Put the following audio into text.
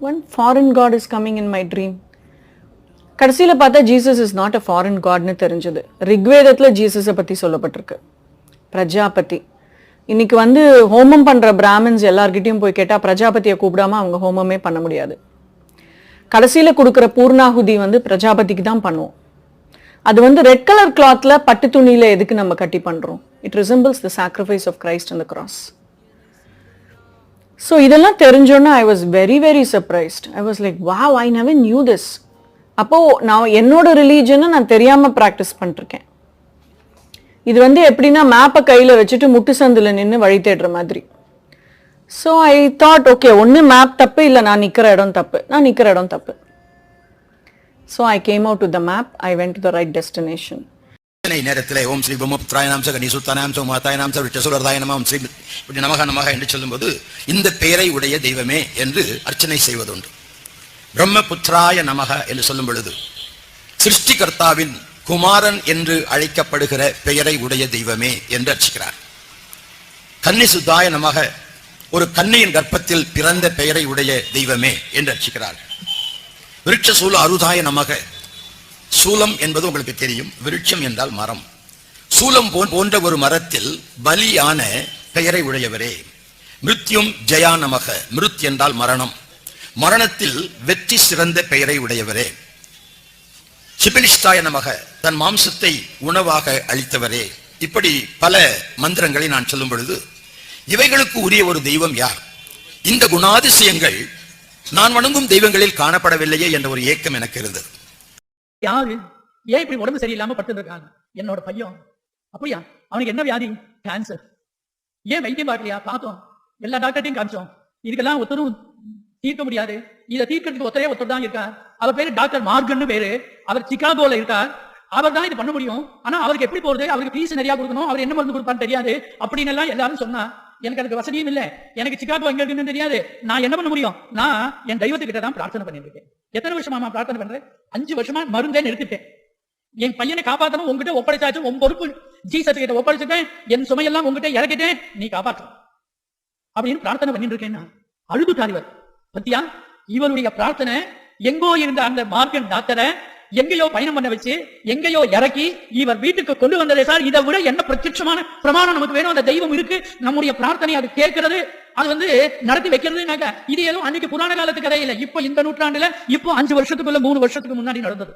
One foreign god is coming in my dream கடைசியில் பார்த்தா Jesus is not a foreign காட்னு தெரிஞ்சது. ரிக்வேதத்தில் ஜீசஸை பற்றி சொல்லப்பட்டிருக்கு. பிரஜாபதி. இன்னைக்கு வந்து ஹோமம் பண்ணுற பிராமின்ஸ் எல்லார்கிட்டையும் போய் கேட்டால் பிரஜாபதியை கூப்பிடாம அவங்க ஹோமமே பண்ண முடியாது. கடைசியில் கொடுக்குற பூர்ணாகுதி வந்து பிரஜாபதிக்கு தான் பண்ணுவோம். அது வந்து ரெட் கலர் கிளாத்தில் பட்டு துணியில் எதுக்கு நம்ம கட்டி பண்றோம்? It resembles the sacrifice of Christ அந்த கிராஸ் ஸோ இதெல்லாம் தெரிஞ்சோன்னா I was very very surprised I was like wow I never knew this அப்போது நான் என்னோட ரிலீஜனை நான் தெரியாமல் ப்ராக்டிஸ் பண்ணிருக்கேன். இது வந்து எப்படின்னா மேப்பை கையில் வச்சுட்டு முட்டு சந்தில் நின்று வழி தேடுற மாதிரி. ஸோ ஐ தாட் ஓகே ஒன்று மேப் தப்பு இல்லை நான் நிற்கிற இடம் தப்பு. நான் நிற்கிற இடம் தப்பு. So I came out to the map I went to the right destination இத்தனை நேரத்திலே ஓம் ஸ்ரீ பிரம்மபுத்திராய நாம்ச கணி சுத்தானாம் மாதாய நாம்ச விட்டசுரதாய நமம் ஸ்ரீ இப்படி நமக நமக என்று சொல்லும்போது இந்த பெயரை உடைய தெய்வமே என்று அர்ச்சனை செய்வதுண்டு. பிரம்மபுத்திராய நமக என்று சொல்லும் பொழுது சிருஷ்டிகர்த்தாவின் குமாரன் என்று அழைக்கப்படுகிற பெயரை உடைய தெய்வமே என்று அர்ச்சிக்கிறார். கன்னிசுத்தாய நமக ஒரு கன்னியின் கர்ப்பத்தில் பிறந்த பெயரை உடைய தெய்வமே என்று அர்ச்சிக்கிறார். விருட்சசூல அருதாய நமக சூலம் என்பது உங்களுக்கு தெரியும். விருட்சம் என்றால் மரம். சூலம் போன்ற ஒரு மரத்தில் பலியான பெயரை உடையவரே. மிருத்யும் ஜெயா நமக. மிருத் என்றால் மரணம். மரணத்தில் வெற்றி சிறந்த பெயரை உடையவரே. சிபிலிஷ்டாய நமக. தன் மாம்சத்தை உணவாக அளித்தவரே. இப்படி பல மந்திரங்களை நான் சொல்லும் பொழுது இவைகளுக்கு உரிய ஒரு தெய்வம் யார்? இந்த குணாதிசயங்கள் நான் வணங்கும் தெய்வங்களில் காணப்படவில்லையே என்ற ஒரு ஏக்கம் எனக்கு இருந்தது. யாரு? ஏன் இப்படி உடம்பு சரியில்லாம படுத்துருக்காங்க என்னோட பையன். அப்படியா? அவனுக்கு என்ன வியாதி? கேன்சர் ஏன் வைத்தியம் பார்க்கலையா? பார்த்தோம். எல்லா டாக்டர்ட்டையும் காமிச்சோம். இதுக்கெல்லாம் ஒருத்தரும் தீர்க்க முடியாது. இதை தீர்க்கிறதுக்கு ஒத்தரே ஒருத்தர் தான் இருக்கார். அவர் பேரு டாக்டர் மார்கன்னு பேரு. அவர் சிகாகோல இருக்கார். அவர் தான் இது பண்ண முடியும். ஆனா அவருக்கு எப்படி போறது? அவருக்கு ஃபீஸ் நிறைய கொடுக்கணும். அவர் என்ன மருந்து கொடுப்பான்னு தெரியாது. அப்படின்னு எல்லாம் எல்லாரும் சொன்னா எனக்கு அதுக்கு வசதியும் இல்லை. எனக்கு சிகாகோ எங்க இருக்குன்னு தெரியாது. நான் என்ன பண்ண முடியும்? நான் என் தெய்வத்துக்கிட்ட தான் பிரார்த்தனை பண்ணிட்டு இருக்கேன். எத்தனை வருஷமா பிரார்த்தனை பண்றேன் அஞ்சு வருஷமா மருந்தே நிறுத்திட்டேன் என் பையனை காப்பாத்தணும் உங்ககிட்ட ஒப்படைச்சாச்சு உன் பொறுப்பு ஜீசஸ் கிட்ட ஒப்படைச்சிட்டேன் என் சுமையெல்லாம் உங்ககிட்ட இறக்கிட்டேன் நீ காப்பாற்றும் அப்படின்னு பிரார்த்தனை பண்ணிட்டு இருக்கேன் நான். அழுதுட்டார் பத்தியா? இவருடைய பிரார்த்தனை எங்கோ இருந்த அந்த மார்க்கன் டாக்டரை எங்கேயோ பயணம் பண்ண வச்சு எங்கேயோ இறக்கி இவர் வீட்டுக்கு கொண்டு வந்ததே சார் இதை விட என்ன பிரத்யட்சமான பிரமாணம் நமக்கு வேணும்? அந்த தெய்வம் இருக்கு. நம்முடைய பிரார்த்தனை அது கேட்கிறது. அது வந்து நடத்தி வைக்கிறதுனாக்க இது ஏதோ அன்னைக்கு புராண காலத்து கதை இல்லை இப்போ இந்த நூற்றாண்டுல இப்போ அஞ்சு வருஷத்துக்குள்ள மூணு வருஷத்துக்கு முன்னாடி நடந்தது.